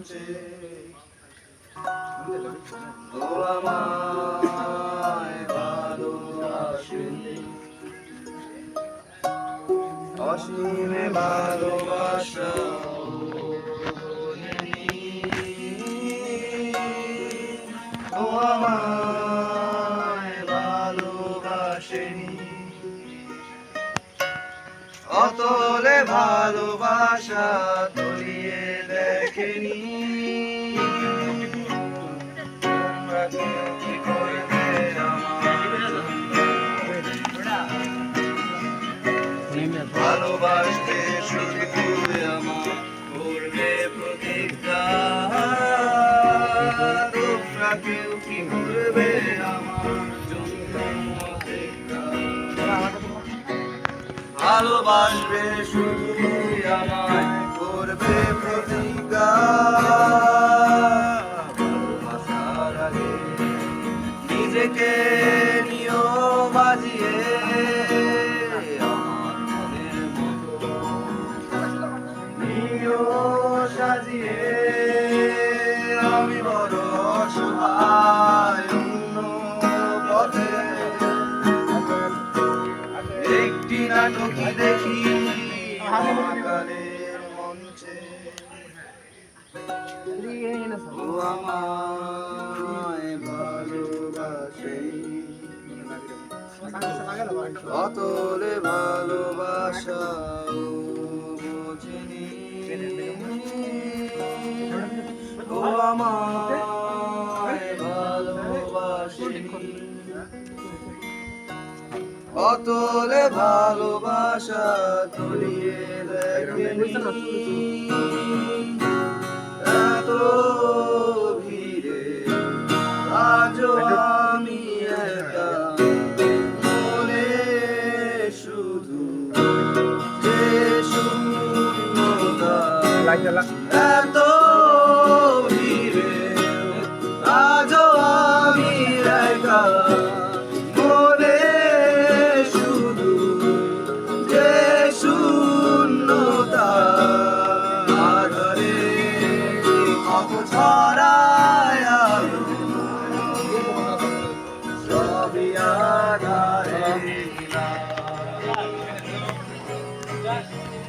শুনছে ও আমায় ভালোবাসেন। ভালোবাসা ও আমায় ভালোবাসেনি অত ভালোবাসা তলিয়ে দেখেনি। তোমরা কি আমার ভালোবাসতে শুধু আমার করবে প্রতিজ্ঞা। তোমরা কেউ কি করবে আমার জন্য ভালোবাসবে শুধু আমায় করবে প্রতিজ্ঞা। ভালোবাসার নিজেকে নিও বাজিয়ে আমার নিও সাজিয়ে আমি বড় একটি নাটকই দেখি। মহাকালের মঞ্চে। ও আমায় ভালোবাসে। অতলে ভালোবাসা বোঝেনি। ও আমায় ভালোবাসে। অতলে ভালোবাসা তলিয়ে দেখেনি। এত ভিড়ে আজও আমি একা। মনে শুধু যে শূন্যতা। এত